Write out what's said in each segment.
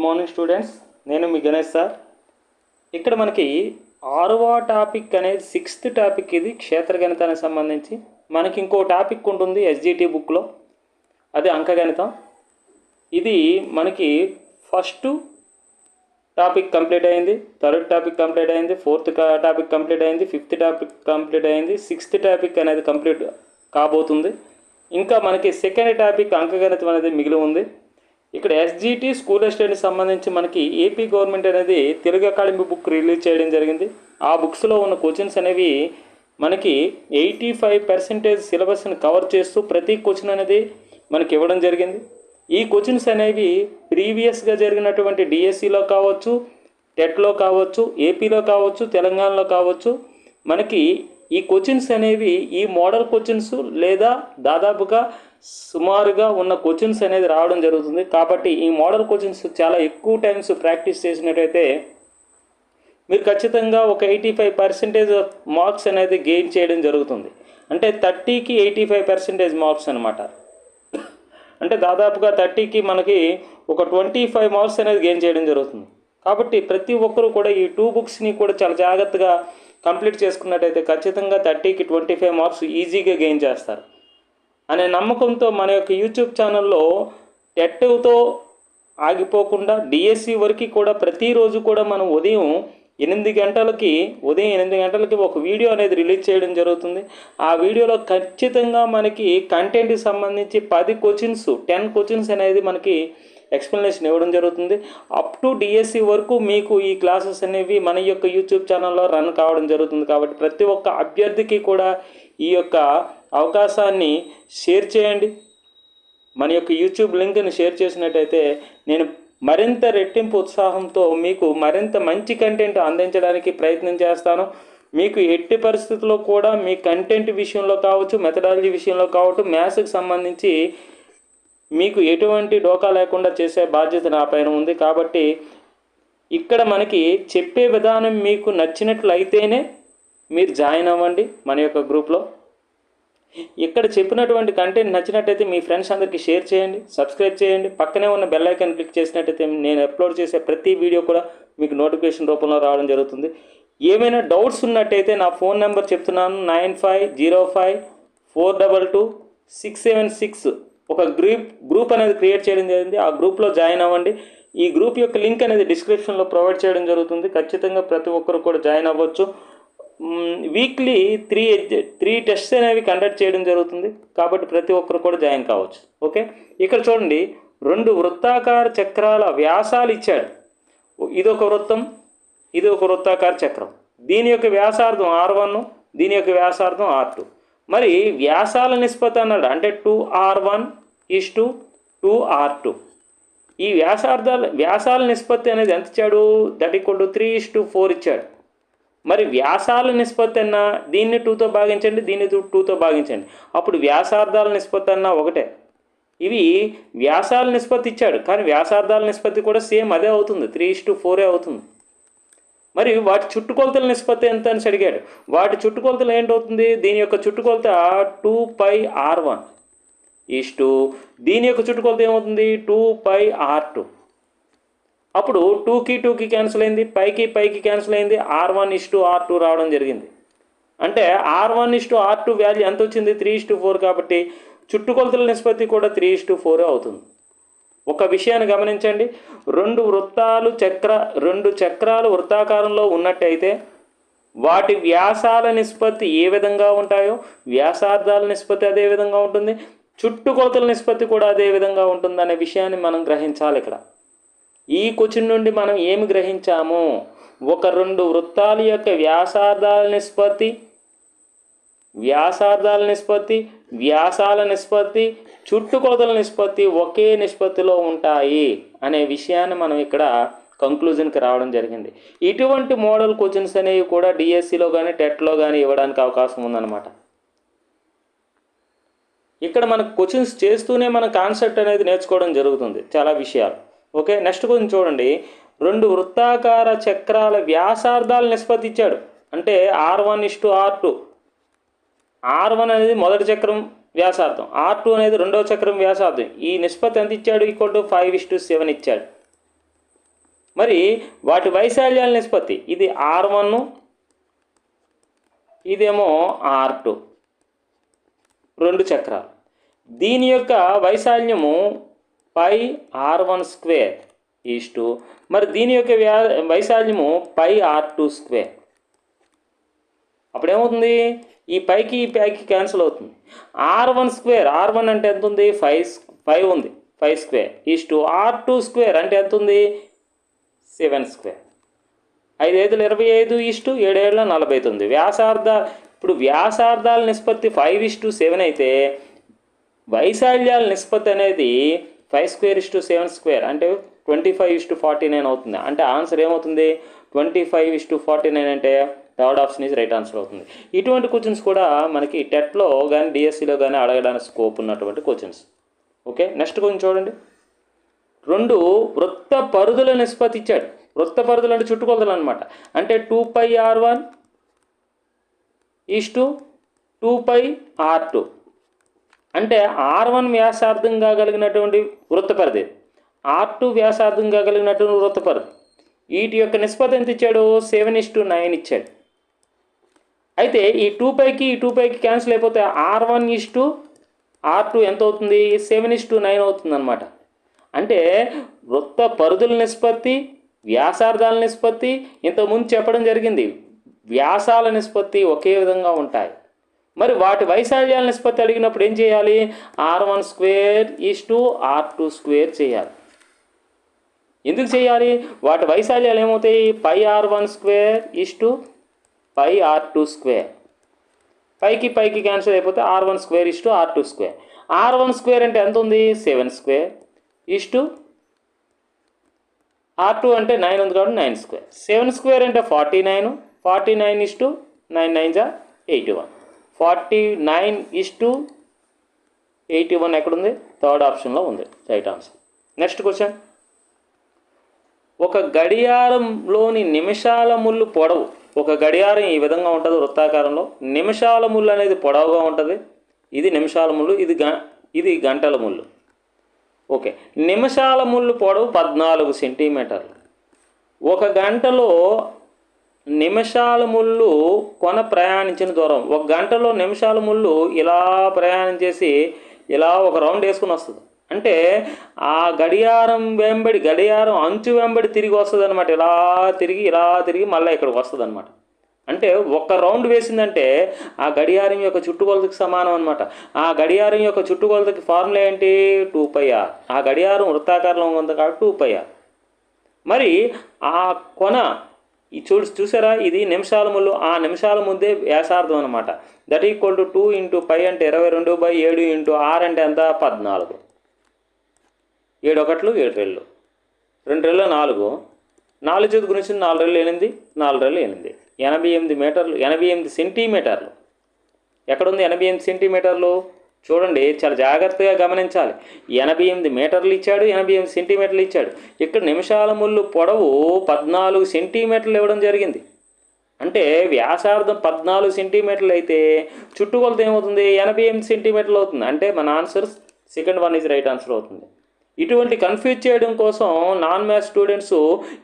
Good morning students నేను మీ Ganesh sir. ఇక్కడ మనకి ఆరవ టాపిక్ అనేది సిక్స్త్ టాపిక్ ఇది క్షేత్రగణితానికి సంబంధించి. మనకి ఇంకో టాపిక్ ఉంటుంది ఎస్జిటి బుక్లో అది అంకగణితం ఇది మనకి ఫస్ట్ టాపిక్ కంప్లీట్ అయింది థర్డ్ టాపిక్ కంప్లీట్ అయింది ఫోర్త్ టాపిక్ కంప్లీట్ అయింది ఫిఫ్త్ టాపిక్ కంప్లీట్ అయింది సిక్స్త్ టాపిక్ అనేది కంప్లీట్ కాబోతుంది. ఇంకా మనకి సెకండ్ టాపిక్ అంకగణితం అనేది మిగిలి ఉంది. ఇక్కడ ఎస్జిటి స్కూల్ ఎస్టేట్కి సంబంధించి మనకి ఏపీ గవర్నమెంట్ అనేది తెలుగు అకాడమీ బుక్ రిలీజ్ చేయడం జరిగింది. ఆ బుక్స్లో ఉన్న క్వశ్చన్స్ అనేవి మనకి ఎయిటీ ఫైవ్ పర్సెంటేజ్ సిలబస్ని కవర్ చేస్తూ ప్రతి క్వశ్చన్ అనేది మనకి ఇవ్వడం జరిగింది. ఈ క్వశ్చన్స్ అనేవి ప్రీవియస్గా జరిగినటువంటి డిఎస్సిలో కావచ్చు టెట్లో కావచ్చు ఏపీలో కావచ్చు తెలంగాణలో కావచ్చు మనకి ఈ క్వశ్చన్స్ అనేవి ఈ మోడల్ క్వశ్చన్స్ లేదా దాదాపుగా సుమారుగా ఉన్న క్వశ్చన్స్ అనేది రావడం జరుగుతుంది. కాబట్టి ఈ మోడల్ క్వశ్చన్స్ చాలా ఎక్కువ టైమ్స్ ప్రాక్టీస్ చేసినట్టయితే మీరు ఖచ్చితంగా ఒక ఎయిటీ ఫైవ్ పర్సెంటేజ్ మార్క్స్ అనేది గెయిన్ చేయడం జరుగుతుంది. అంటే థర్టీకి ఎయిటీ ఫైవ్ పర్సెంటేజ్ మార్క్స్ అనమాట అంటే దాదాపుగా థర్టీకి మనకి ఒక ట్వంటీ ఫైవ్ మార్క్స్ అనేది గెయిన్ చేయడం జరుగుతుంది. కాబట్టి ప్రతి ఒక్కరూ కూడా ఈ టూ బుక్స్ని కూడా చాలా జాగ్రత్తగా కంప్లీట్ చేసుకున్నట్టయితే ఖచ్చితంగా థర్టీకి ట్వంటీ ఫైవ్ మార్క్స్ ఈజీగా గెయిన్ చేస్తారు. అనే నమ్మకంతో మన యొక్క యూట్యూబ్ ఛానల్లో టెట్తో ఆగిపోకుండా డిఎస్సి వరకు కూడా ప్రతిరోజు కూడా మనం ఉదయం ఎనిమిది గంటలకి ఉదయం ఎనిమిది గంటలకి ఒక వీడియో అనేది రిలీజ్ చేయడం జరుగుతుంది. ఆ వీడియోలో ఖచ్చితంగా మనకి కంటెంట్కి సంబంధించి పది క్వశ్చన్స్ టెన్ క్వశ్చన్స్ అనేది మనకి ఎక్స్ప్లెనేషన్ ఇవ్వడం జరుగుతుంది. అప్ టు డిఎస్సి వరకు మీకు ఈ క్లాసెస్ అనేవి మన యొక్క యూట్యూబ్ ఛానల్లో రన్ కావడం జరుగుతుంది. కాబట్టి ప్రతి ఒక్క అభ్యర్థికి కూడా ఈ యొక్క అవకాశాన్ని షేర్ చేయండి. మన యొక్క యూట్యూబ్ లింక్ని షేర్ చేసినట్టయితే నేను మరింత రెట్టింపు ఉత్సాహంతో మీకు మరింత మంచి కంటెంట్ అందించడానికి ప్రయత్నం చేస్తాను. మీకు ఎట్టి పరిస్థితుల్లో కూడా మీ కంటెంట్ విషయంలో కావచ్చు మెథడాలజీ విషయంలో కావచ్చు మ్యాథ్స్కి సంబంధించి మీకు ఎటువంటి డోకా లేకుండా చేసే బాధ్యత నా పైన ఉంది కాబట్టి ఇక్కడ మనకి చెప్పే విధానం మీకు నచ్చినట్లు అయితేనే మీరు జాయిన్ అవ్వండి మన యొక్క గ్రూప్లో. ఇక్కడ చెప్పినటువంటి కంటెంట్ నచ్చినట్టయితే మీ ఫ్రెండ్స్ అందరికీ షేర్ చేయండి సబ్స్క్రైబ్ చేయండి. పక్కనే ఉన్న బెల్ ఐకాన్ క్లిక్ చేసినట్టయితే నేను అప్లోడ్ చేసే ప్రతి వీడియో కూడా మీకు నోటిఫికేషన్ రూపంలో రావడం జరుగుతుంది. ఏమైనా డౌట్స్ ఉన్నట్టయితే నా ఫోన్ నెంబర్ చెప్తున్నాను nine five zero five four double two six seven six. ఒక గ్రూప్ గ్రూప్ అనేది క్రియేట్ చేయడం జరిగింది. ఆ గ్రూప్లో జాయిన్ అవ్వండి. ఈ గ్రూప్ యొక్క లింక్ అనేది డిస్క్రిప్షన్లో ప్రొవైడ్ చేయడం జరుగుతుంది. ఖచ్చితంగా ప్రతి ఒక్కరు కూడా జాయిన్ అవ్వచ్చు. వీక్లీ త్రీ త్రీ టెస్ట్స్ అనేవి కండక్ట్ చేయడం జరుగుతుంది. కాబట్టి ప్రతి ఒక్కరు కూడా జాయిన్ కావచ్చు. ఓకే? ఇక్కడ చూడండి. రెండు వృత్తాకార చక్రాల వ్యాసాలు ఇచ్చాడు. ఇది ఒక వృత్తం ఇది ఒక వృత్తాకార చక్రం. దీని యొక్క వ్యాసార్థం ఆర్ వన్ దీని యొక్క వ్యాసార్థం ఆర్ టూ. మరి వ్యాసాల నిష్పత్తి అన్నాడు. అంటే two r one is to two r two ఈ వ్యాసార్థాల వ్యాసాల నిష్పత్తి అనేది ఎంత ఇచ్చాడు? That equal to three is to four ఇచ్చాడు. మరి వ్యాసాల నిష్పత్తి అన్న దీన్ని టూతో భాగించండి దీన్ని టూతో భాగించండి. అప్పుడు వ్యాసార్థాల నిష్పత్తి అన్న ఒకటే. ఇవి వ్యాసాల నిష్పత్తి ఇచ్చాడు కానీ వ్యాసార్థాల నిష్పత్తి కూడా సేమ్ అదే అవుతుంది. త్రీ ఇస్ టు ఫోరే అవుతుంది. మరి వాటి చుట్టుకొలతల నిష్పత్తి ఎంత అని అడిగాడు. వాటి చుట్టుకొలతలు ఏంటవుతుంది? దీని యొక్క చుట్టుకొలత two pi r one is to. దీని యొక్క చుట్టుకొలత ఏమవుతుంది? Two pi r two. అప్పుడు టూకి టూకి క్యాన్సిల్ అయింది. పైకి పైకి క్యాన్సిల్ అయింది. R one is to r two రావడం జరిగింది. అంటే r one is to r two value ఎంత వచ్చింది? త్రీ ఇస్ టూ ఫోర్ కాబట్టి చుట్టుకొలతల నిష్పత్తి కూడా త్రీ ఇస్ టూ ఫోరే అవుతుంది. ఒక విషయాన్ని గమనించండి. రెండు వృత్తాలు చక్ర రెండు చక్రాలు వృత్తాకారంలో ఉన్నట్టయితే వాటి వ్యాసాల నిష్పత్తి ఏ విధంగా ఉంటాయో వ్యాసార్థాల నిష్పత్తి అదే విధంగా ఉంటుంది. చుట్టుకొలతల నిష్పత్తి కూడా అదే విధంగా ఉంటుందనే విషయాన్ని మనం గ్రహించాలి ఇక్కడ. ఈ క్వశ్చన్ నుండి మనం ఏమి గ్రహించాము? ఒక రెండు వృత్తాల యొక్క వ్యాసార్థాల నిష్పత్తి వ్యాసార్థాల నిష్పత్తి వ్యాసాల నిష్పత్తి చుట్టుకొలతల నిష్పత్తి ఒకే నిష్పత్తిలో ఉంటాయి అనే విషయాన్ని మనం ఇక్కడ కంక్లూజన్కి రావడం జరిగింది. ఇటువంటి మోడల్ క్వశ్చన్స్ అనేవి కూడా డిఎస్సిలో కానీ టెట్లో కానీ ఇవ్వడానికి అవకాశం ఉందన్నమాట. ఇక్కడ మనకు క్వశ్చన్స్ చేస్తూనే మన కాన్సెప్ట్ అనేది నేర్చుకోవడం జరుగుతుంది. చాలా విషయాలు. ఓకే నెక్స్ట్ క్వశ్చన్ చూడండి. రెండు వృత్తాకార చక్రాల వ్యాసార్థాల నిష్పత్తి ఇచ్చాడు. అంటే r one is to r two r one అనేది మొదటి చక్రం వ్యాసార్థం. ఆర్ టూ అనేది రెండవ చక్రం వ్యాసార్థం. ఈ నిష్పత్తి ఎంత ఇచ్చాడు? Equal to five is to seven ఇచ్చాడు. మరి వాటి వైశాల్యాల నిష్పత్తి. ఇది ఆర్ వన్ ఇదేమో ఆర్ టూ రెండు చక్రాలు. దీని యొక్క వైశాల్యము pi R one square is to మరి దీని యొక్క వ్యా వైశాల్యము పై ఆర్ టూ స్క్వేర్. అప్పుడు ఏమవుతుంది ఈ పైకి ఈ పైకి క్యాన్సిల్ అవుతుంది. R one square r one అంటే ఎంత ఉంది ఫైవ్ ఫైవ్ ఉంది. Five square is to r two square అంటే ఎంత ఉంది సెవెన్ స్క్వేర్. ఐదు ఐదులు ఇరవై ఐదు ఈస్టు ఏడేళ్ళ నలభై తొమ్మిది. వ్యాసార్థ ఇప్పుడు వ్యాసార్థాల నిష్పత్తి ఫైవ్ ఇస్ టు సెవెన్ అయితే వైశాల్యాల నిష్పత్తి అనేది five square is to seven square అంటే twenty five is to forty nine అవుతుంది. అంటే ఆన్సర్ ఏమవుతుంది? Twenty five is to forty nine అంటే third option is right answer అవుతుంది. ఇటువంటి క్వశ్చన్స్ కూడా మనకి టెట్లో కానీ డిఎస్సిలో కానీ అడగడానికి స్కోప్ ఉన్నటువంటి క్వశ్చన్స్ ఓకే నెక్స్ట్ క్వశ్చన్ చూడండి. రెండు వృత్త పరుదుల నిష్పత్తి ఇచ్చాడు. వృత్త పరుదులు అంటే చుట్టుకొలతలు అనమాట అంటే two pi r one is to two pi r two అంటే ఆర్ వన్ వ్యాసార్థం కాగలిగినటువంటి వృత్తపరిధి. ఆర్ టూ వ్యాసార్థం కాగలిగినటువంటి వృత్తపరిధి. వీటి యొక్క నిష్పత్తి ఎంత ఇచ్చాడు? సెవెన్ ఇస్ టు నైన్ ఇచ్చాడు. అయితే ఈ టూ పైకి ఈ టూ పైకి క్యాన్సిల్ అయిపోతే r one is to r two ఎంత అవుతుంది? సెవెన్ ఇస్ టు నైన్ అవుతుంది అనమాట అంటే వృత్త పరిధుల నిష్పత్తి వ్యాసార్థాల నిష్పత్తి ఇంతకుముందు చెప్పడం జరిగింది. వ్యాసాల నిష్పత్తి ఒకే విధంగా ఉంటాయి. మరి వాటి వైశాల్యాల నిష్పత్తి అడిగినప్పుడు ఏం చేయాలి? R one square is to r two square చేయాలి. ఎందుకు చేయాలి? వాటి వైశాల్యాలు ఏమవుతాయి? Pi r one square is to pi r two square. పైకి పైకి క్యాన్సిల్ అయిపోతే r one square is to r two square. R one square అంటే ఎంత ఉంది? Seven square is to. R two అంటే నైన్ ఉంది కాబట్టి నైన్ స్క్వేర్. సెవెన్ స్క్వేర్ అంటే forty nine. Forty nine is to nine nine జా eighty one. Forty nine is to eighty one ఎక్కడుంది? Third ఆప్షన్లో ఉంది. Right answer. Next question. ఒక గడియారంలోని నిమిషాల ముళ్ళు పొడవు. ఒక గడియారం ఈ విధంగా ఉంటుంది వృత్తాకారంలో. నిమిషాల ముళ్ళు అనేది పొడవుగా ఉంటుంది. ఇది నిమిషాల ముళ్ళు ఇది గ ఇది గంటల ముళ్ళు. ఓకే. నిమిషాల ముళ్ళు పొడవు పద్నాలుగు సెంటీమీటర్లు. ఒక గంటలో నిమిషాల ముళ్ళు కొన ప్రయాణించిన దూరం. ఒక గంటలో నిమిషాల ముళ్ళు ఇలా ప్రయాణం చేసి ఇలా ఒక రౌండ్ వేసుకుని వస్తుంది. అంటే ఆ గడియారం వెంబడి గడియారం అంచు వెంబడి తిరిగి వస్తుంది అనమాట ఇలా తిరిగి ఇలా తిరిగి మళ్ళీ ఇక్కడికి వస్తుంది అనమాట అంటే ఒక్క రౌండ్ వేసిందంటే ఆ గడియారం యొక్క చుట్టుకొలతకి సమానం అనమాట ఆ గడియారం యొక్క చుట్టుకొలతకి ఫార్ములా ఏంటి? Two pi r. ఆ గడియారం వృత్తాకారంలో ఉంది కాబట్టి టూ పై ఆర్. మరి ఆ కొన ఈ చూ చూసారా? ఇది నిమిషాల ఆ నిమిషాల ముందే వ్యాసార్థం అనమాట that equal to two into pi అంటే ఇరవై రెండు బై ఏడు ఇంటూ ఆరు అంటే ఎంత? పద్నాలుగు. ఏడు ఒకట్లు ఏడు రెళ్ళు రెండు రెళ్ళు నాలుగు. నాలుగు చేతి గురించి నాలుగు రెళ్ళు ఎనిమిది నాలుగు రెళ్ళు ఎనిమిది. ఎనభై ఎనిమిది మీటర్లు ఎనభై ఎనిమిది సెంటీమీటర్లు. ఎక్కడుంది ఎనభై ఎనిమిది సెంటీమీటర్లు? చూడండి చాలా జాగ్రత్తగా గమనించాలి. ఎనభై ఎనిమిది మీటర్లు ఇచ్చాడు ఎనభై ఎనిమిది సెంటీమీటర్లు ఇచ్చాడు. ఇక్కడ నిమిషాల ముళ్ళు పొడవు పద్నాలుగు సెంటీమీటర్లు ఇవ్వడం జరిగింది. అంటే వ్యాసార్థం పద్నాలుగు సెంటీమీటర్లు అయితే చుట్టుకొలత ఏమవుతుంది? ఎనభై ఎనిమిది సెంటీమీటర్లు అవుతుంది. అంటే మన answer second one is right answer అవుతుంది. ఇటువంటి కన్ఫ్యూజ్ చేయడం కోసం నాన్ మ్యాథ్స్ స్టూడెంట్స్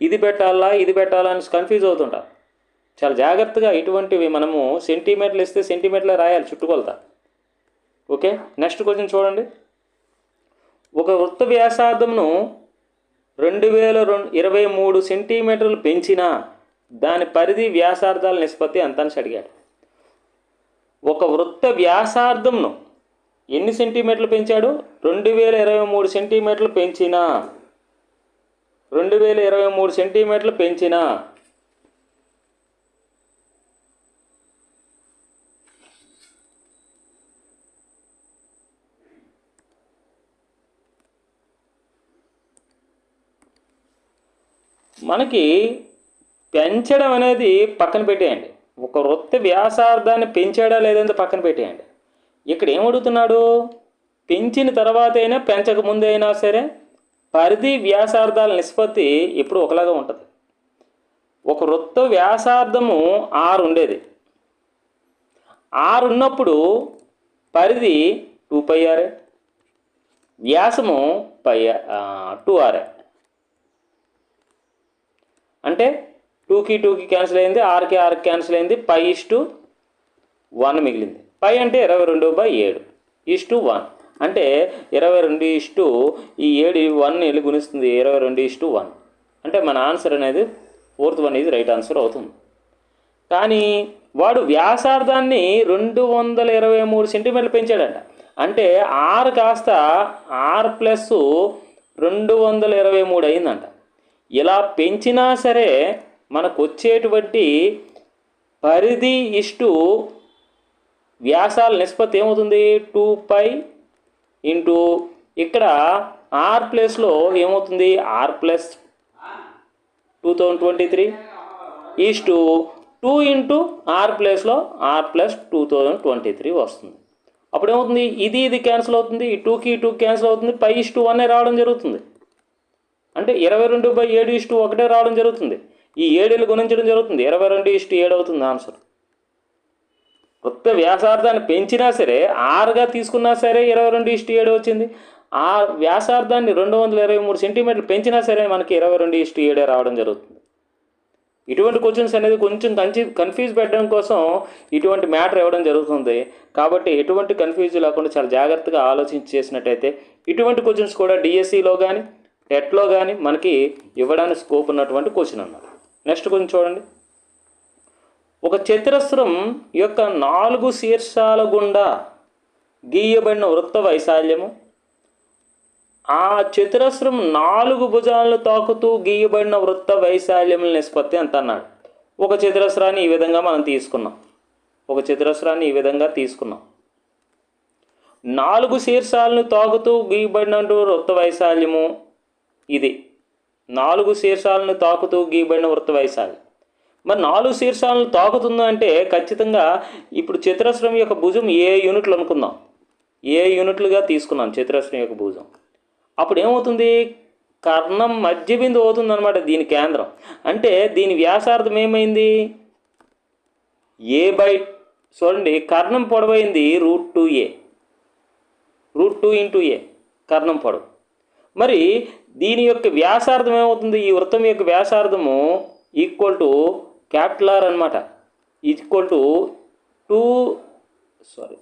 ఇది పెట్టాలా ఇది పెట్టాలా అని కన్ఫ్యూజ్ అవుతుంటారు. చాలా జాగ్రత్తగా ఇటువంటివి మనము సెంటీమీటర్లు ఇస్తే సెంటీమీటర్లే రాయాలి చుట్టుకొలత ఓకే నెక్స్ట్ క్వశ్చన్ చూడండి. ఒక వృత్త వ్యాసార్థంను రెండు వేల రెండు ఇరవై మూడు సెంటీమీటర్లు పెంచినా దాని పరిధి వ్యాసార్థాల నిష్పత్తి ఎంత అని అడిగాడు. ఒక వృత్త వ్యాసార్థంను ఎన్ని సెంటీమీటర్లు పెంచాడు? రెండు వేల ఇరవై మూడు సెంటీమీటర్లు పెంచినా రెండు వేల ఇరవై మూడు సెంటీమీటర్లు పెంచినా మనకి పెంచడం అనేది పక్కన పెట్టేయండి. ఒక వృత్తి వ్యాసార్థాన్ని పెంచాడా లేదంటే పక్కన పెట్టేయండి. ఇక్కడ ఏమడుగుతున్నాడు పెంచిన పెంచిన అయినా పెంచక ముందైనా సరే పరిధి వ్యాసార్థాల నిష్పత్తి ఎప్పుడు ఒకలాగా ఉంటుంది. ఒక వృత్త వ్యాసార్థము ఆరు ఉండేది. ఆరు ఉన్నప్పుడు పరిధి టూ పై ఆరే వ్యాసము పై టూ ఆరే. అంటే టూకి టూకి క్యాన్సిల్ అయింది ఆర్కి ఆర్కి క్యాన్సిల్ అయింది పై ఇస్టు వన్ మిగిలింది. పై అంటే ఇరవై రెండు బై ఏడు ఇస్టు వన్ అంటే ఇరవై రెండు ఇస్టు ఈ ఏడు వన్ వెళ్ళి గుణిస్తుంది? ఇరవై రెండు ఇస్టు వన్ అంటే మన ఆన్సర్ అనేది ఫోర్త్ వన్ ఇది రైట్ ఆన్సర్ అవుతుంది. కానీ వాడు వ్యాసార్థాన్ని రెండు వందల ఇరవై మూడు సెంటీమీటర్లు పెంచాడంట. అంటే ఆర్ కాస్త ఆర్ ప్లస్ రెండు వందల ఇరవై మూడు అయిందంట. ఇలా పెంచినా సరే మనకు వచ్చేటువంటి పరిధి ఇష్టు వ్యాసాల నిష్పత్తి ఏమవుతుంది? టూ పై ఇంటూ ఇక్కడ ఆర్ ప్లస్లో ఏమవుతుంది? R plus two thousand twenty three is to two into r ప్లేస్లో r plus two thousand twenty three వస్తుంది. అప్పుడు ఏమవుతుంది ఇది ఇది క్యాన్సిల్ అవుతుంది. ఈ టూకి ఈ టూ క్యాన్సిల్ అవుతుంది. పై ఇస్ టూ వన్నే రావడం జరుగుతుంది. అంటే ఇరవై రెండు బై ఏడు ఇష్టు ఒకటే రావడం జరుగుతుంది. ఈ ఏడేళ్ళు గుణించడం జరుగుతుంది. ఇరవై రెండు ఇష్టు ఏడు అవుతుంది ఆన్సర్. కొత్త వ్యాసార్థాన్ని పెంచినా సరే ఆరుగా తీసుకున్నా సరే ఇరవై రెండు ఇష్టు ఏడు వచ్చింది. ఆ వ్యాసార్థాన్ని రెండు వందల ఇరవై మూడు సెంటీమీటర్లు పెంచినా సరే మనకి ఇరవై రెండు ఇష్టు ఏడే రావడం జరుగుతుంది. ఇటువంటి క్వశ్చన్స్ అనేది కొంచెం కంచి కన్ఫ్యూజ్ పెట్టడం కోసం ఇటువంటి మ్యాటర్ ఇవ్వడం జరుగుతుంది. కాబట్టి ఎటువంటి కన్ఫ్యూజ్ లేకుండా చాలా జాగ్రత్తగా ఆలోచించి చేసినట్టయితే ఇటువంటి క్వశ్చన్స్ కూడా డిఎస్సిలో కానీ టెట్లో కానీ మనకి ఇవ్వడానికి స్కోప్ ఉన్నటువంటి క్వశ్చన్ అన్నమాట. నెక్స్ట్ కొంచెం చూడండి. ఒక చతురస్రం యొక్క నాలుగు శీర్షాల గుండా గీయబడిన వృత్త వైశాల్యము ఆ చతురస్రం నాలుగు భుజాలను తాకుతూ గీయబడిన వృత్త వైశాల్యముల నిష్పత్తి ఎంత అన్నాడు? ఒక చతురస్రాన్ని ఈ విధంగా మనం తీసుకున్నాం. ఒక చతురస్రాన్ని ఈ విధంగా తీసుకున్నాం. నాలుగు శీర్షాలను తాకుతూ గీయబడినటువంటి వృత్త వైశాల్యము ఇది. నాలుగు శీర్షాలను తాకుతూ గీయబడిన వృత్త వైశాల్యం మరి నాలుగు శీర్షాలను తాకుతుందా అంటే ఖచ్చితంగా ఇప్పుడు చతురస్రం యొక్క భుజం ఏ యూనిట్లు అనుకుందాం. ఏ యూనిట్లుగా తీసుకున్నాం చతురస్రం యొక్క భుజం. అప్పుడు ఏమవుతుంది? కర్ణం మధ్య బిందు అవుతుంది అనమాట దీని కేంద్రం. అంటే దీని వ్యాసార్థం ఏమైంది? ఏ బై చూడండి కర్ణం పొడవైంది root two a. Root two into a కర్ణం పొడవు. మరి దీని యొక్క వ్యాసార్థం ఏమవుతుంది? ఈ వృత్తం యొక్క వ్యాసార్థము ఈక్వల్ టు క్యాపిటల్ ఆర్ అనమాట equal to two sorry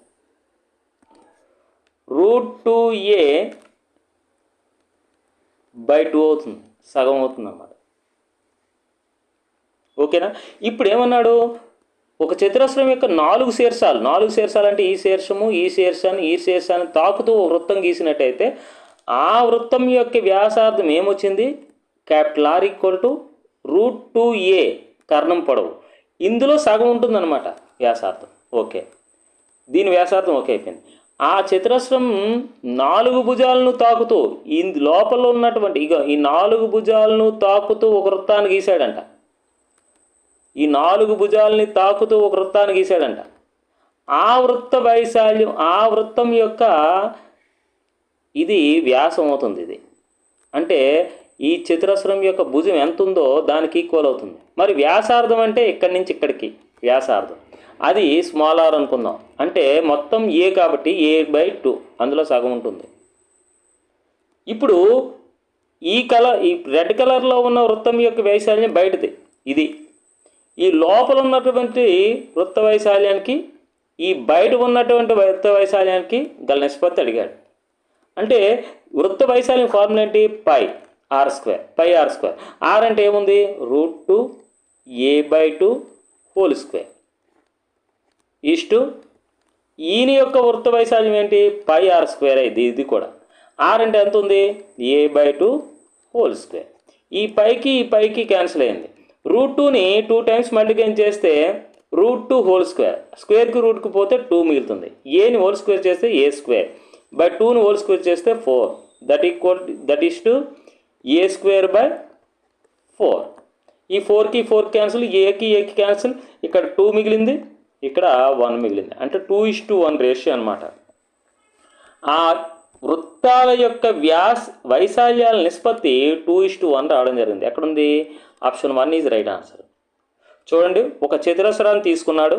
root two a by two అవుతుంది. సగం అవుతుంది అన్నమాట. ఓకేనా? ఇప్పుడు ఏమన్నాడు? ఒక చతురస్రం యొక్క నాలుగు శీర్షాలు. నాలుగు శీర్షాలు అంటే ఈ శీర్షము ఈ శీర్షాన్ని ఈ శీర్షాన్ని తాకుతూ వృత్తం గీసినట్టయితే ఆ వృత్తం యొక్క వ్యాసార్థం ఏమొచ్చింది? Capital r equal to root two a కర్ణం పొడవు. ఇందులో సగం ఉంటుందన్నమాట వ్యాసార్థం. ఓకే. దీని వ్యాసార్థం ఓకే అయిపోయింది. ఆ చతురస్రం నాలుగు భుజాలను తాకుతూ ఈ లోపల ఉన్నటువంటి ఇక ఈ నాలుగు భుజాలను తాకుతూ ఒక వృత్తాన్ని గీశాడంట. ఈ నాలుగు భుజాలని తాకుతూ ఒక వృత్తాన్ని గీశాడంట. ఆ వృత్త వైశాల్యం ఆ వృత్తం యొక్క ఇది వ్యాసం అవుతుంది ఇది. అంటే ఈ చతురస్రం యొక్క భుజం ఎంత ఉందో దానికి ఈక్వల్ అవుతుంది. మరి వ్యాసార్థం అంటే ఇక్కడి నుంచి ఇక్కడికి వ్యాసార్థం. అది స్మాల్ ఆర్ అనుకుందాం. అంటే మొత్తం ఏ కాబట్టి ఏ బై టూ అందులో సగం ఉంటుంది. ఇప్పుడు ఈ కలర్ ఈ రెడ్ కలర్లో ఉన్న వృత్తం యొక్క వైశాల్యం బయటది ఇది. ఈ లోపల ఉన్నటువంటి వృత్త వైశాల్యానికి ఈ బయట ఉన్నటువంటి వృత్త వైశాల్యానికి గల నిష్పత్తి అడిగాడు. అంటే వృత్త వైశాల్యం ఫార్ములా ఏంటి? Pi r square pi r square r అంటే ఏముంది? Root two a by two whole square is to ఈయన యొక్క వృత్త వైశాల్యం ఏంటి? పై ఆర్ స్క్వేర్ అయింది ఇది కూడా. ఆర్ అంటే ఎంత ఉంది? A by two whole square ఈ పైకి ఈ పైకి క్యాన్సిల్ అయింది. రూట్ టూని టూ టైమ్స్ మల్టిప్లై చేస్తే రూట్ టూ హోల్ స్క్వేర్ స్క్వేర్కి రూట్కి పోతే టూ మిగులుతుంది. ఏని హోల్ స్క్వేర్ చేస్తే ఏ స్క్వేర్ బై టూని హోల్ స్క్వేర్ చేస్తే four. That equal that is to a square by four ఈ ఫోర్కి ఫోర్ క్యాన్సిల్ ఏకి ఏకి క్యాన్సిల్ ఇక్కడ టూ మిగిలింది ఇక్కడ వన్ మిగిలింది. అంటే two is to one ratio అనమాట ఆ వృత్తాల యొక్క వ్యాస్ వైశాల్యాల నిష్పత్తి టూ ఇస్ టు వన్ రావడం జరిగింది. ఎక్కడుంది? Option one is right answer చూడండి ఒక చతురస్రాన్ని తీసుకున్నాడు.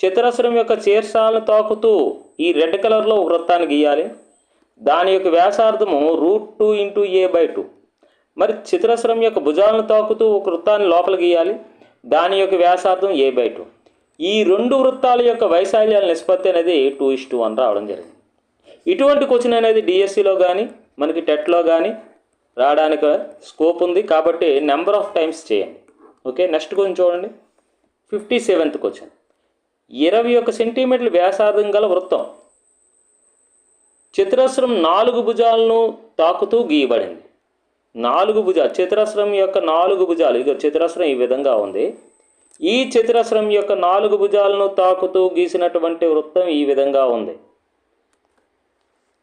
చతురస్రం యొక్క శీర్షాలను తాకుతూ ఈ రెడ్ కలర్లో ఒక వృత్తాన్ని గీయాలి. దాని యొక్క వ్యాసార్థము root two into a by two. మరి చిత్రస్రం యొక్క భుజాలను తాకుతూ ఒక వృత్తాన్ని లోపల గీయాలి. దాని యొక్క వ్యాసార్థం ఏ బై టూ. ఈ రెండు వృత్తాల యొక్క వైశాల్యాల నిష్పత్తి అనేది టూ ఇస్ టూ అని రావడం జరిగింది. ఇటువంటి క్వశ్చన్ అనేది డిఎస్సిలో కానీ మనకి టెట్లో కానీ రావడానికి స్కోప్ ఉంది. కాబట్టి నెంబర్ ఆఫ్ టైమ్స్ చేయండి. ఓకే నెక్స్ట్ క్వశ్చన్ చూడండి. Fifty seventh question. ఇరవై ఒక సెంటీమీటర్ల వ్యాసార్థం గల వృత్తం. చతురస్రం నాలుగు భుజాలను తాకుతూ గీయబడింది. నాలుగు భుజాలు చతురస్రం యొక్క నాలుగు భుజాలు ఇక చతురస్రం ఈ విధంగా ఉంది. ఈ చతురస్రం యొక్క నాలుగు భుజాలను తాకుతూ గీసినటువంటి వృత్తం ఈ విధంగా ఉంది.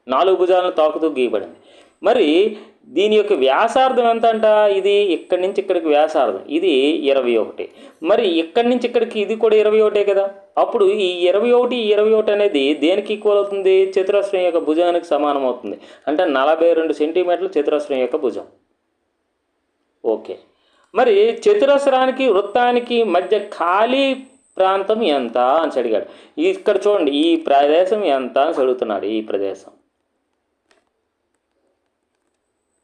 నాలుగు భుజాలను తాకుతూ గీయబడింది. మరి దీని యొక్క వ్యాసార్థం ఎంత అంట ఇది ఇక్కడి నుంచి ఇక్కడికి వ్యాసార్థం. ఇది ఇరవై ఒకటి. మరి ఇక్కడి నుంచి ఇక్కడికి ఇది కూడా ఇరవై ఒకటే కదా? అప్పుడు ఈ ఇరవై ఒకటి ఇరవై ఒకటి అనేది దేనికి ఈక్వల్ అవుతుంది? చతురస్రం యొక్క భుజానికి సమానం అవుతుంది. అంటే నలభై రెండు సెంటీమీటర్లు చతురస్రం యొక్క భుజం. ఓకే. మరి చతురస్రానికి వృత్తానికి మధ్య ఖాళీ ప్రాంతం ఎంత అని అడిగాడు. ఇక్కడ చూడండి ఈ ప్రదేశం ఎంత అని అడుగుతున్నాడు ఈ ప్రదేశం.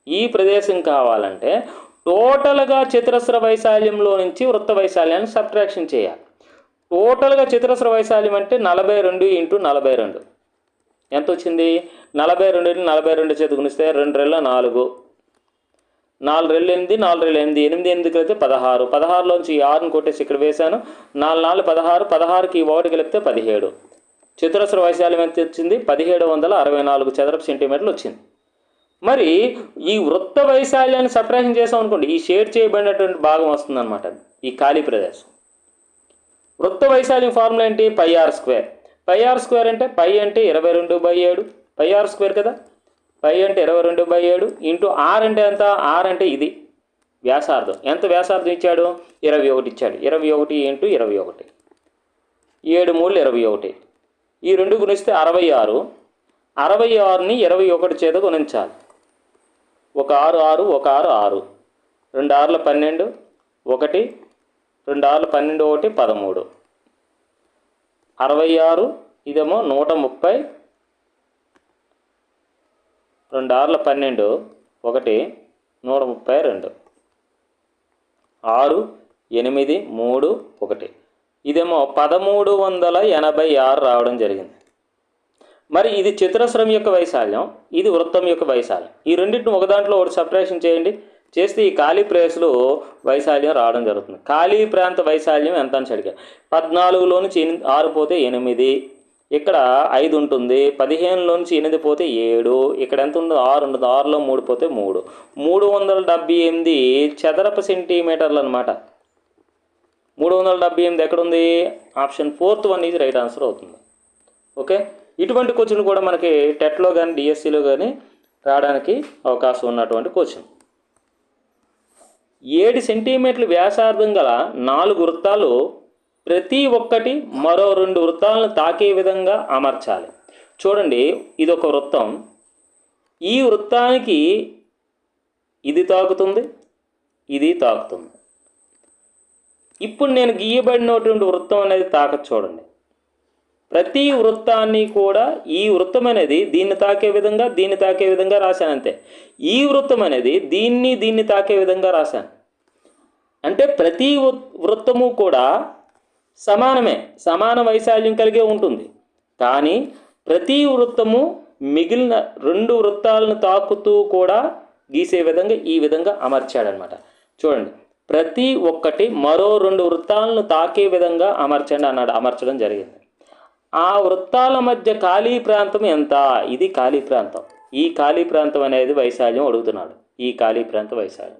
ఈ ప్రదేశం కావాలంటే టోటల్గా చతురస్ర వైశాల్యంలో నుంచి వృత్త వైశాల్యాన్ని సబ్ట్రాక్షన్ చేయాలి. టోటల్గా చతురస్ర వైశాల్యం అంటే నలభై రెండు ఇంటూ నలభై రెండు. ఎంత వచ్చింది నలభై రెండు నలభై రెండు చేతి గుణిస్తే రెండు రెళ్ళ నాలుగు. నాలుగు రెళ్ళు ఎనిమిది నాలుగు రెళ్ళు ఎనిమిది ఎనిమిది ఎనిమిది కలిపితే పదహారు. పదహారులోంచి ఈ ఆరుని కొట్టేసి ఇక్కడ వేశాను. నాలుగు నాలుగు పదహారు. పదహారుకి ఈ ఒకటి కలిపితే పదిహేడు. చతురస్ర వైశాల్యం ఎంత వచ్చింది? పదిహేడు వందల అరవై నాలుగు చదరపు సెంటీమీటర్లు వచ్చింది. మరి ఈ వృత్త వైశాల్యాన్ని సపరేషన్ చేసాం అనుకోండి ఈ షేడ్ చేయబడినటువంటి భాగం వస్తుందన్నమాట. ఈ ఖాళీ ప్రదేశం. వృత్త వైశాల్యం ఫార్ములా ఏంటి? Pi r square. Pi r square అంటే పై అంటే ఇరవై రెండు బై ఏడు. పై ఆర్ స్క్వేర్ కదా? పై అంటే ఇరవై రెండు బై ఏడు ఇంటూ ఆర్ అంటే ఎంత? ఆర్ అంటే ఇది. వ్యాసార్థం. ఎంత వ్యాసార్థం ఇచ్చాడు? ఇరవై ఒకటి ఇచ్చాడు. ఇరవై ఒకటి ఇంటూ ఇరవై ఒకటి. ఏడు మూడు ఇరవై ఒకటి. ఈ రెండు గుణిస్తే అరవై ఆరు. అరవై ఆరుని ఇరవై ఒకటి చేత గుణించాలి. ఒక ఆరు ఆరు ఒక ఆరు ఆరు. రెండు ఆరుల పన్నెండు. ఒకటి రెండు ఆరుల పన్నెండు ఒకటి పదమూడు. అరవై ఆరు ఇదేమో నూట ముప్పై. రెండు ఆరుల పన్నెండు ఒకటి నూట ముప్పై రెండు. ఆరు ఎనిమిది మూడు ఒకటి. ఇదేమో పదమూడు వందల ఎనభై ఆరు రావడం జరిగింది. మరి ఇది చతురస్రం యొక్క వైశాల్యం ఇది వృత్తం యొక్క వైశాల్యం. ఈ రెండింటిని ఒక దాంట్లో ఒకటి సపరేషన్ చేయండి. చేస్తే ఈ ఖాళీ ప్లేస్లో వైశాల్యం రావడం జరుగుతుంది. ఖాళీ ప్రాంత వైశాల్యం ఎంత అని అడిగా పద్నాలుగులో నుంచి ఎనిమిది ఆరు పోతే ఎనిమిది ఇక్కడ ఐదు ఉంటుంది. పదిహేనులో నుంచి ఎనిమిది పోతే ఏడు ఇక్కడ ఎంత ఉండదు? ఆరు ఉండదు. ఆరులో మూడు పోతే మూడు. మూడు వందల డెబ్బై ఎనిమిది చదరపు సెంటీమీటర్లు అనమాట మూడు వందల డెబ్బై ఎనిమిది ఎక్కడుంది ఆప్షన్ ఫోర్త్ వన్ ఇది రైట్ ఆన్సర్ అవుతుంది. ఓకే? ఇటువంటి క్వశ్చన్ కూడా మనకి టెట్లో కానీ డిఎస్సిలో కానీ రావడానికి అవకాశం ఉన్నటువంటి క్వశ్చన్. ఏడు సెంటీమీటర్లు వ్యాసార్థం గల నాలుగు వృత్తాలు ప్రతి ఒక్కటి మరో రెండు వృత్తాలను తాకే విధంగా అమర్చాలి. చూడండి ఇది ఒక వృత్తం. ఈ వృత్తానికి ఇది తాకుతుంది ఇది తాకుతుంది. ఇప్పుడు నేను గీయబడినటువంటి వృత్తం అనేది తాకచ్చు చూడండి. ప్రతి వృత్తాన్ని కూడా ఈ వృత్తం అనేది దీన్ని తాకే విధంగా దీన్ని తాకే విధంగా రాశాను అంతే. ఈ వృత్తం అనేది దీన్ని దీన్ని తాకే విధంగా రాశాను. అంటే ప్రతి వృ- వృత్తము కూడా సమానమే సమాన వైశాల్యం కలిగే ఉంటుంది. కానీ ప్రతి వృత్తము మిగిలిన రెండు వృత్తాలను తాకుతూ కూడా గీసే విధంగా ఈ విధంగా అమర్చాడనమాట. చూడండి ప్రతి ఒక్కటి మరో రెండు వృత్తాలను తాకే విధంగా అమర్చండి అన్నాడు. అమర్చడం జరిగింది. ఆ వృత్తాల మధ్య ఖాళీ ప్రాంతం ఎంత? ఇది ఖాళీ ప్రాంతం. ఈ ఖాళీ ప్రాంతం అనేది వైశాల్యం అడుగుతున్నాడు. ఈ ఖాళీ ప్రాంత వైశాల్యం.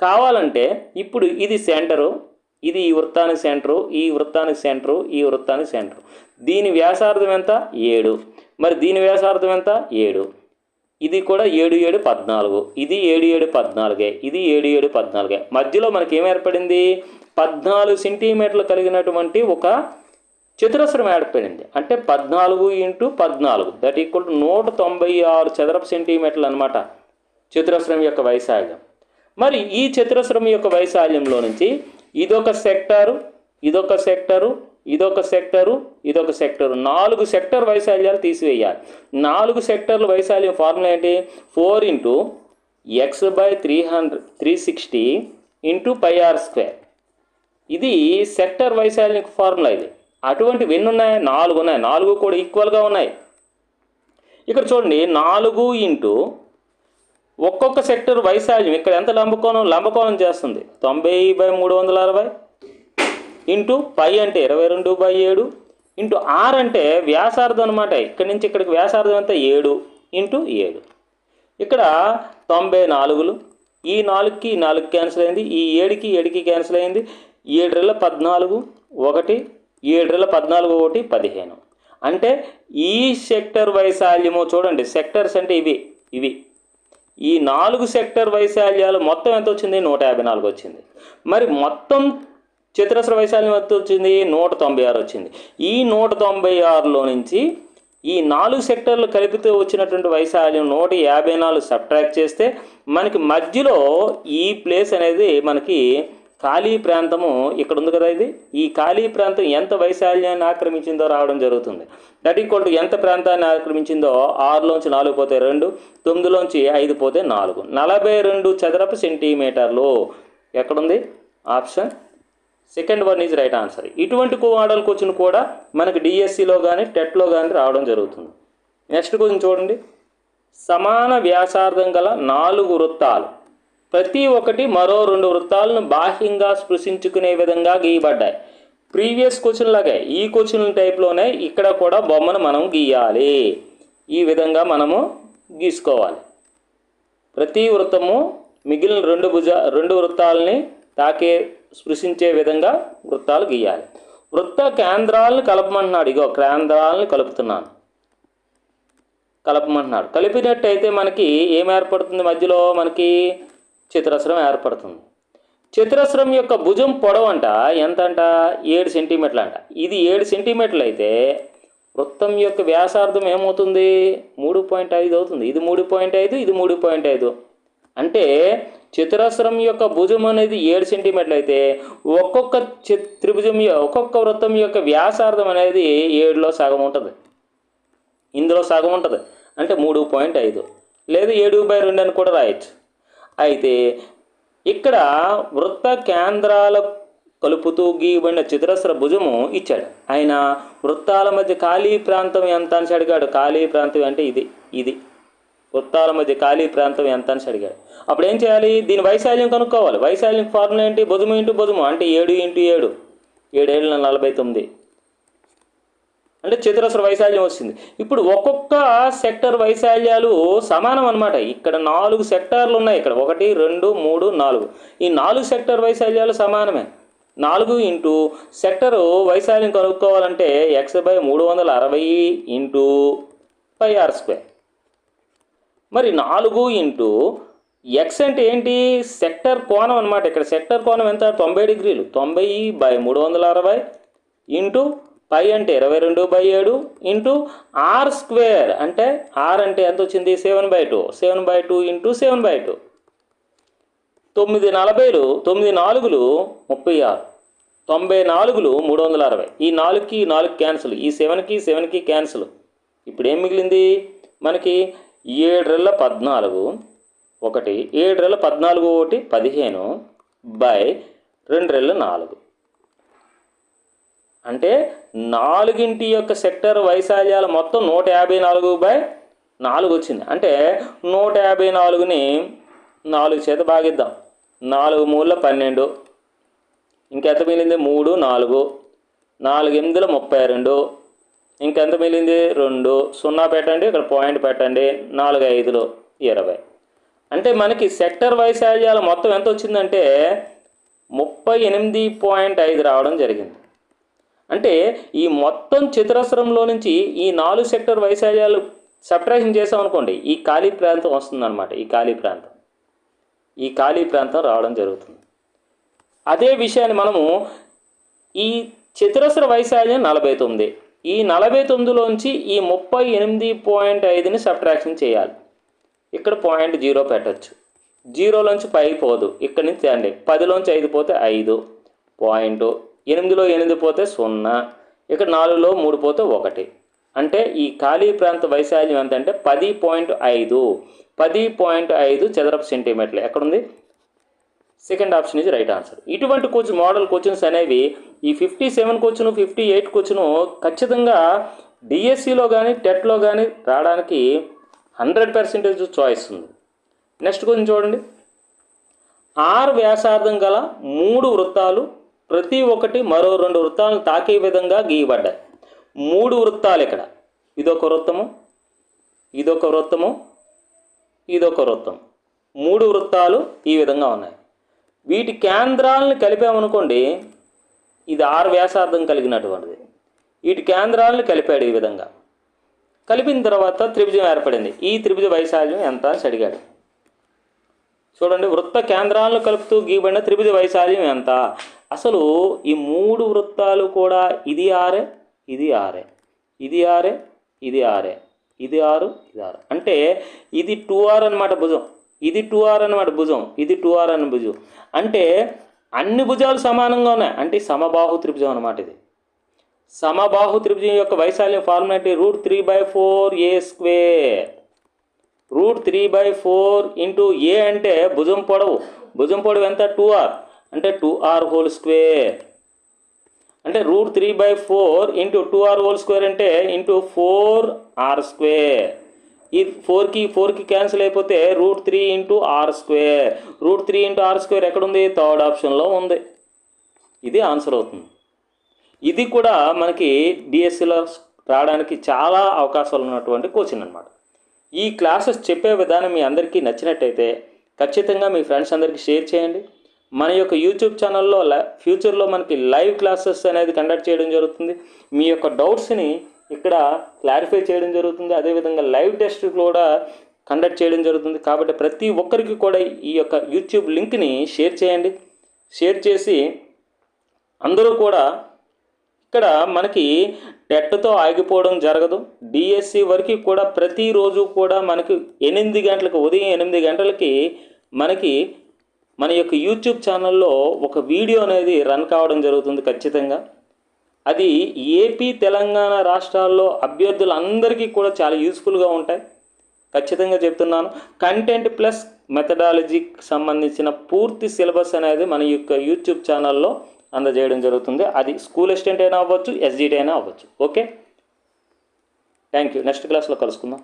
కావాలంటే ఇప్పుడు ఇది సెంటరు ఇది ఈ వృత్తానికి సెంటరు ఈ వృత్తానికి సెంటరు ఈ వృత్తానికి సెంటరు. దీని వ్యాసార్థం ఎంత? ఏడు. మరి దీని వ్యాసార్థం ఎంత? ఏడు. ఇది కూడా ఏడు ఏడు పద్నాలుగు. ఇది ఏడు ఏడు పద్నాలుగే. ఇది ఏడు ఏడు పద్నాలుగే. మధ్యలో మనకి ఏం ఏర్పడింది? పద్నాలుగు సెంటీమీటర్లు కలిగినటువంటి ఒక చతురస్రం ఏర్పడింది అంటే పద్నాలుగు ఇంటూ పద్నాలుగు. దట్ ఈక్వల్ టు నూట తొంభై ఆరు చదరపు సెంటీమీటర్లు అనమాట చతురస్రం యొక్క వైశాల్యం. మరి ఈ చతురస్రం యొక్క వైశాల్యంలో నుంచి ఇదొక సెక్టారు ఇదొక సెక్టరు ఇదొక సెక్టరు ఇదొక సెక్టరు. నాలుగు సెక్టర్ వైశాల్యాలు తీసివేయాలి. నాలుగు సెక్టర్ల వైశాల్యం ఫార్ములా ఏంటి? Four into x by three hundred three sixty into pi r square. ఇది సెక్టర్ వైశాల్యం ఫార్ములా ఇది. అటువంటివి ఎన్ని ఉన్నాయి నాలుగు ఉన్నాయి. నాలుగు కూడా ఈక్వల్గా ఉన్నాయి. ఇక్కడ చూడండి నాలుగు ఇంటూ ఒక్కొక్క సెక్టర్ వైశాల్యం ఇక్కడ ఎంత లంబకోణం? లంబకోణం చేస్తుంది. తొంభై బై మూడు వందల అరవై ఇంటూ పై అంటే ఇరవై రెండు బై ఏడు ఇంటూ ఆర్ అంటే వ్యాసార్థం అనమాట ఇక్కడి నుంచి ఇక్కడికి వ్యాసార్థం ఎంత? ఏడు ఇంటూ ఏడు. ఇక్కడ తొంభై నాలుగులు. ఈ నాలుగుకి ఈ నాలుగు క్యాన్సిల్ అయింది. ఈ ఏడుకి ఏడుకి క్యాన్సిల్ అయింది. ఏడుల పద్నాలుగు. ఒకటి ఏడుల పద్నాలుగు ఒకటి పదిహేను. అంటే ఈ సెక్టర్ వైశాల్యము చూడండి సెక్టర్స్ అంటే ఇవి ఇవి. ఈ నాలుగు సెక్టర్ వైశాల్యాలు మొత్తం ఎంత వచ్చింది? నూట యాభై నాలుగు వచ్చింది. మరి మొత్తం చతురస్ర వైశాల్యం ఎంత వచ్చింది? నూట తొంభై ఆరు వచ్చింది. ఈ నూట తొంభై ఆరులో నుంచి ఈ నాలుగు సెక్టర్లు కలిపితే వచ్చినటువంటి వైశాల్యం నూట యాభై నాలుగు సబ్ట్రాక్ట్ చేస్తే మనకి మధ్యలో ఈ ప్లేస్ అనేది మనకి ఖాళీ ప్రాంతము ఇక్కడ ఉంది కదా ఇది? ఈ ఖాళీ ప్రాంతం ఎంత వైశాల్యాన్ని ఆక్రమించిందో రావడం జరుగుతుంది. దట్ ఈక్వల్ టు ఎంత ప్రాంతాన్ని ఆక్రమించిందో ఆరులోంచి నాలుగు పోతే రెండు తొమ్మిదిలోంచి ఐదు పోతే నాలుగు. నలభై రెండు చదరపు సెంటీమీటర్లు. ఎక్కడుంది? Option second one is right answer. ఇటువంటి మోడల్ క్వశ్చన్ కూడా మనకి డిఎస్సిలో కానీ టెట్లో కానీ రావడం జరుగుతుంది. నెక్స్ట్ క్వశ్చన్ చూడండి. సమాన వ్యాసార్థం గల నాలుగు వృత్తాలు. ప్రతి ఒక్కటి మరో రెండు వృత్తాలను బాహ్యంగా స్పృశించుకునే విధంగా గీయబడ్డాయి. ప్రీవియస్ క్వశ్చన్ లాగే ఈ క్వశ్చన్ టైప్లోనే ఇక్కడ కూడా బొమ్మను మనం గీయాలి. ఈ విధంగా మనము గీసుకోవాలి. ప్రతి వృత్తము మిగిలిన రెండు భుజ రెండు వృత్తాలని తాకే స్పృశించే విధంగా వృత్తాలు గీయాలి. వృత్త కేంద్రాలను కలపమంటున్నాడు. ఇగో కేంద్రాలను కలుపుతున్నాను. కలపమంటున్నాడు. కలిపినట్టయితే మనకి ఏం ఏర్పడుతుంది మధ్యలో? మనకి చతురస్రం ఏర్పడుతుంది. చతురస్రం యొక్క భుజం పొడవు అంట ఎంత అంట ఏడు సెంటీమీటర్లు అంట ఇది ఏడు సెంటీమీటర్లు అయితే వృత్తం యొక్క వ్యాసార్థం ఏమవుతుంది? మూడు పాయింట్ ఐదు అవుతుంది. ఇది మూడు పాయింట్ ఐదు ఇది మూడు పాయింట్ ఐదు. అంటే చతురస్రం యొక్క భుజం అనేది ఏడు సెంటీమీటర్లు అయితే ఒక్కొక్క త్రిభుజం ఒక్కొక్క వృత్తం యొక్క వ్యాసార్థం అనేది ఏడులో సగం ఉంటుంది. ఇందులో సగం ఉంటుంది. అంటే మూడు పాయింట్ ఐదు. లేదు ఏడు బై రెండు అని కూడా రాయొచ్చు. అయితే ఇక్కడ వృత్త కేంద్రాల కలుపుతూ గీయబడిన చతురస్ర భుజము ఇచ్చాడు. ఆయన వృత్తాల మధ్య ఖాళీ ప్రాంతం ఎంత అని అడిగాడు. ఖాళీ ప్రాంతం అంటే ఇది ఇది. వృత్తాల మధ్య ఖాళీ ప్రాంతం ఎంత అని అడిగాడు. అప్పుడు ఏం చేయాలి? దీని వైశాల్యం కనుక్కోవాలి. వైశాల్యం ఫార్ములా ఏంటి? భుజము ఇంటూ భుజము అంటే ఏడు ఇంటూ ఏడు. ఏడేళ్ళ నలభై తొమ్మిది. అంటే చతురస్ర వైశాల్యం వచ్చింది. ఇప్పుడు ఒక్కొక్క సెక్టర్ వైశాల్యాలు సమానం అన్నమాట. ఇక్కడ నాలుగు సెక్టార్లు ఉన్నాయి. ఇక్కడ ఒకటి రెండు మూడు నాలుగు. ఈ నాలుగు సెక్టర్ వైశాల్యాలు సమానమే. నాలుగు ఇంటూ సెక్టరు వైశాల్యం కనుక్కోవాలంటే ఎక్స్ బై మూడు వందల అరవై ఇంటూ పై ఆర్ స్క్వేర్. మరి నాలుగు ఇంటూ ఎక్స్ అంటే ఏంటి? సెక్టర్ కోణం అనమాట ఇక్కడ సెక్టర్ కోణం ఎంత? తొంభై డిగ్రీలు. తొంభై బై మూడు వందల అరవై ఇంటూ పై అంటే ఇరవై రెండు బై ఏడు ఇంటూ ఆర్ స్క్వేర్ అంటే ఆర్ అంటే ఎంత వచ్చింది? Seven by two. Seven by two into seven by two. తొమ్మిది నలభైలు తొమ్మిది నాలుగులు ముప్పై ఆరు. తొంభై నాలుగులు మూడు వందల అరవై. ఈ నాలుగుకి ఈ నాలుగు క్యాన్సిల్. ఈ సెవెన్కి సెవెన్కి క్యాన్సిల్. ఇప్పుడు ఏం మిగిలింది? మనకి ఏడురెళ్ళ పద్నాలుగు ఒకటి. ఏడురెళ్ళ పద్నాలుగు ఒకటి పదిహేను బై రెండు నాలుగు. అంటే నాలుగింటి యొక్క సెక్టర్ వైశాల్యాలు మొత్తం నూట యాభై నాలుగు బై నాలుగు వచ్చింది. అంటే నూట యాభై నాలుగుని నాలుగు చేత భాగిద్దాం. నాలుగు మూడుల పన్నెండు. ఇంకెంత మిగిలింది? మూడు నాలుగు. నాలుగు ఎనిమిదిలో ముప్పై రెండు. ఇంకెంత మిగిలింది? రెండు. సున్నా పెట్టండి ఇక్కడ పాయింట్ పెట్టండి. నాలుగు ఐదులో ఇరవై. అంటే మనకి సెక్టర్ వైశాల్యాలు మొత్తం ఎంత వచ్చిందంటే ముప్పై ఎనిమిది పాయింట్ ఐదు రావడం జరిగింది. అంటే ఈ మొత్తం చతురస్రంలో నుంచి ఈ నాలుగు సెక్టర్ వైశాల్యాలు సబ్ట్రాక్షన్ చేసాం అనుకోండి ఈ ఖాళీ ప్రాంతం వస్తుందన్నమాట ఈ ఖాళీ ప్రాంతం. ఈ ఖాళీ ప్రాంతం రావడం జరుగుతుంది. అదే విషయాన్ని మనము ఈ చతురస్ర వైశాల్యం నలభై తొమ్మిది. ఈ నలభై తొమ్మిదిలోంచి ఈ ముప్పై ఎనిమిది పాయింట్ ఐదుని సబ్ట్రాక్షన్ చేయాలి. ఇక్కడ పాయింట్ జీరో పెట్టచ్చు. జీరోలోంచి పై పోదు. ఇక్కడి నుంచి అండి పదిలోంచి ఐదు పోతే ఐదు పాయింట్ ఎనిమిదిలో ఎనిమిది పోతే సున్నా ఇక్కడ నాలుగులో మూడు పోతే ఒకటి. అంటే ఈ ఖాళీ ప్రాంత వైశాల్యం ఎంత అంటే పది పాయింట్ ఐదు. పది పాయింట్ ఐదు చదరపు సెంటీమీటర్లు. ఎక్కడుంది? Second option is right answer. ఇటువంటి కోచ్ మోడల్ క్వశ్చన్స్ అనేవి ఈ fifty seven question fifty eight question ఖచ్చితంగా డిఎస్సిలో కానీ టెట్లో కానీ రావడానికి హండ్రెడ్ పర్సెంటేజ్ చాయిస్ ఉంది. నెక్స్ట్ కొంచెం చూడండి. ఆరు వ్యాసార్థం గల మూడు వృత్తాలు ప్రతి ఒక్కటి మరో రెండు వృత్తాలను తాకే విధంగా గీయబడ్డాయి మూడు వృత్తాలు ఇక్కడ. ఇదొక వృత్తము ఇదొక వృత్తము ఇదొక వృత్తం. మూడు వృత్తాలు ఈ విధంగా ఉన్నాయి. వీటి కేంద్రాలను కలిపామనుకోండి ఇది ఆరు వ్యాసార్థం కలిగినటువంటిది. వీటి కేంద్రాలను కలిపాడు ఈ విధంగా. కలిపిన తర్వాత త్రిభుజం ఏర్పడింది. ఈ త్రిభుజ వైశాల్యం ఎంత అని అడిగాడు. చూడండి వృత్త కేంద్రాలను కలుపుతూ గీయబడిన త్రిభుజ వైశాల్యం ఎంత? అసలు ఈ మూడు వృత్తాలు కూడా ఇది ఆరే ఇది ఆరే. ఇది ఆరే ఇది ఆరే. ఇది ఆరు ఇది ఆరు. అంటే ఇది టూ ఆర్ అనమాట భుజం. ఇది టూ ఆర్ అనమాట భుజం. ఇది టూ ఆర్ అని భుజం. అంటే అన్ని భుజాలు సమానంగా ఉన్నాయి. అంటే సమబాహు త్రిభుజం అనమాట ఇది. సమబాహు త్రిభుజం యొక్క వైశాల్యం ఫార్ములా అంటే root three by four a square. Root three by four into a అంటే భుజం పొడవు. భుజం పొడవు ఎంత? Two r. అంటే టూ ఆర్ హోల్ స్క్వేర్ అంటే root three by four into two r whole square అంటే ఇంటూ ఫోర్ ఆర్ స్క్వేర్ ఈ ఫోర్కి ఫోర్కి క్యాన్సిల్ అయిపోతే root three into r square root three into r square ఎక్కడుంది? థర్డ్ ఆప్షన్లో ఉంది. ఇది ఆన్సర్ అవుతుంది. ఇది కూడా మనకి డిఎస్సిలో రావడానికి చాలా అవకాశాలు ఉన్నటువంటి కోచింగ్ అనమాట ఈ క్లాసెస్ చెప్పే విధానం మీ అందరికీ నచ్చినట్టయితే ఖచ్చితంగా మీ ఫ్రెండ్స్ అందరికీ షేర్ చేయండి. మన యొక్క యూట్యూబ్ ఛానల్లో ఫ్యూచర్లో మనకి లైవ్ క్లాసెస్ అనేది కండక్ట్ చేయడం జరుగుతుంది. మీ యొక్క డౌట్స్ని ఇక్కడ క్లారిఫై చేయడం జరుగుతుంది. అదేవిధంగా లైవ్ టెస్ట్ కూడా కండక్ట్ చేయడం జరుగుతుంది. కాబట్టి ప్రతి ఒక్కరికి కూడా ఈ యొక్క యూట్యూబ్ లింక్ని షేర్ చేయండి. షేర్ చేసి అందరూ కూడా ఇక్కడ మనకి టెట్తో ఆగిపోవడం జరగదు. డిఎస్సి వరకు కూడా ప్రతిరోజు కూడా మనకి ఎనిమిది గంటలకు ఉదయం ఎనిమిది గంటలకి మనకి మన యొక్క యూట్యూబ్ ఛానల్లో ఒక వీడియో అనేది రన్ కావడం జరుగుతుంది ఖచ్చితంగా. అది ఏపీ తెలంగాణ రాష్ట్రాల్లో అభ్యర్థులందరికీ కూడా చాలా యూస్ఫుల్గా ఉంటాయి. ఖచ్చితంగా చెప్తున్నాను. కంటెంట్ ప్లస్ మెథడాలజీకి సంబంధించిన పూర్తి సిలబస్ అనేది మన యొక్క యూట్యూబ్ ఛానల్లో అందజేయడం జరుగుతుంది. అది స్కూల్ అసిస్టెంట్ అయినా అవ్వచ్చు ఎస్జీటీ అయినా అవ్వచ్చు. ఓకే థ్యాంక్ యూ నెక్స్ట్ క్లాస్లో కలుసుకుందాం.